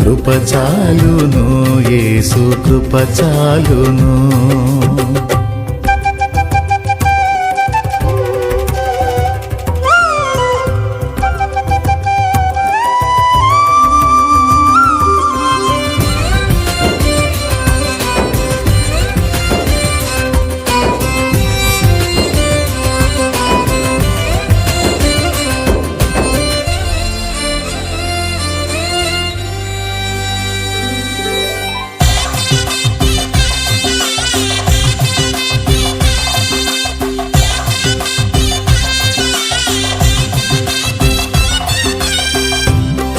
కృప చాలును యేసు కృప చాలును.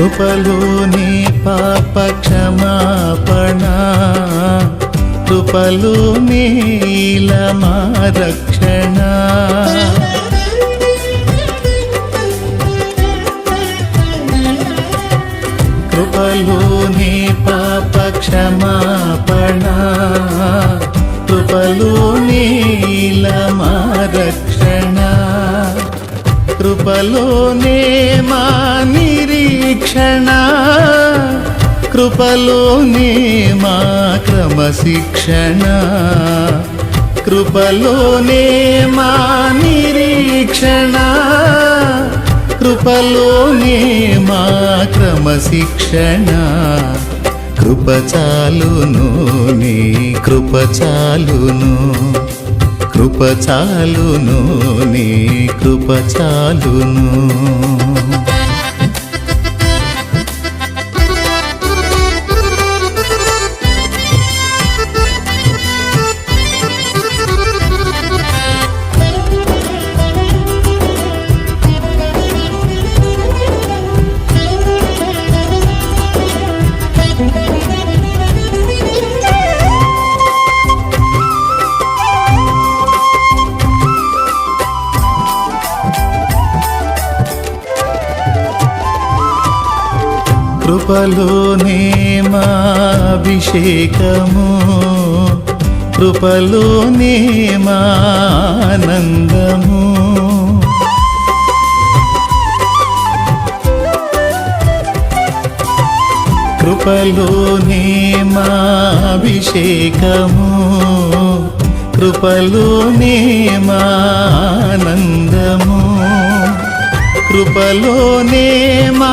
కృపలోని పాప క్షమాపణ కృపలోని మా రక్షణ. కృపలోని పాప క్షమాపణ కృపలోని మా రక్షణ కృపలోనే మా నిరీక్షణ. కృపలోనే మా క్రమశిక్షణ. కృపలోనే మా నిరీక్షణ. కృపలోనే మా క్రమశిక్షణ. కృప చాలును నీ కృప చాలును. కృప చాలును నీ కృప చాలును. కృపలోనే మా అభిషేకము కృపలోనే మా ఆనందము కృపలోనే మా అభిషేకము కృపలోనే మా కృపలోనే మా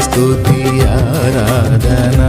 స్తుతి ఆరాధనా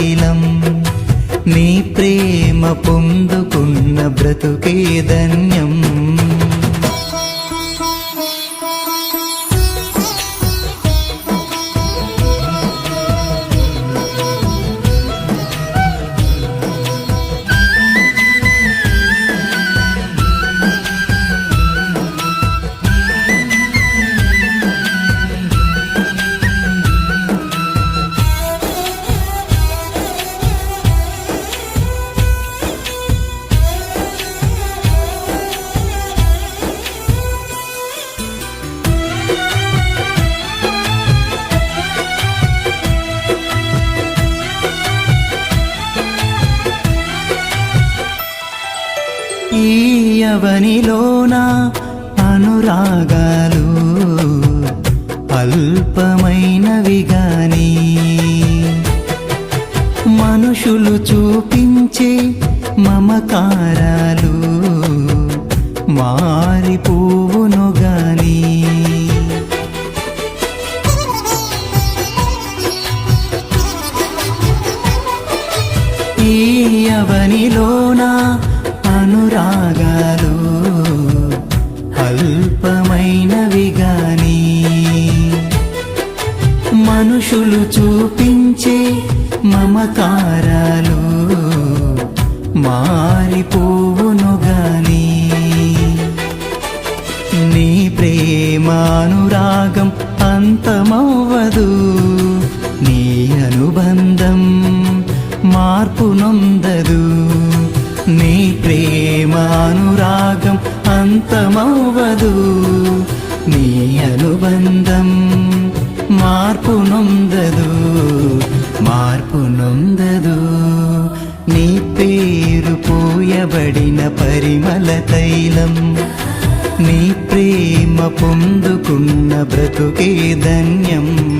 తైలం నీ ప్రేమ పొందుకున్న బ్రతుకే ధన్యం. ఈ అనురాగాలు అల్పమైనవి గాని. మనుషులు చూపించే మమకారాలు మారిపోవును గాని. ఈ అవనిలోన అనురాగాలు అల్పమైనవి గాని మనుషులు చూపించే మమకారాలు మారిపోవును గాని నీ ప్రేమానురాగం అంతమవ్వదు నీ అనుబంధం మార్పు నొందదు. అనురాగం అంతమవ్వదు. నీ అనుబంధం మార్పు నొందదు మార్పు నొందదు. నీ పేరు పూయబడిన పరిమళ తైలం నీ ప్రేమ పొందుకున్న బ్రతుకే ధన్యం.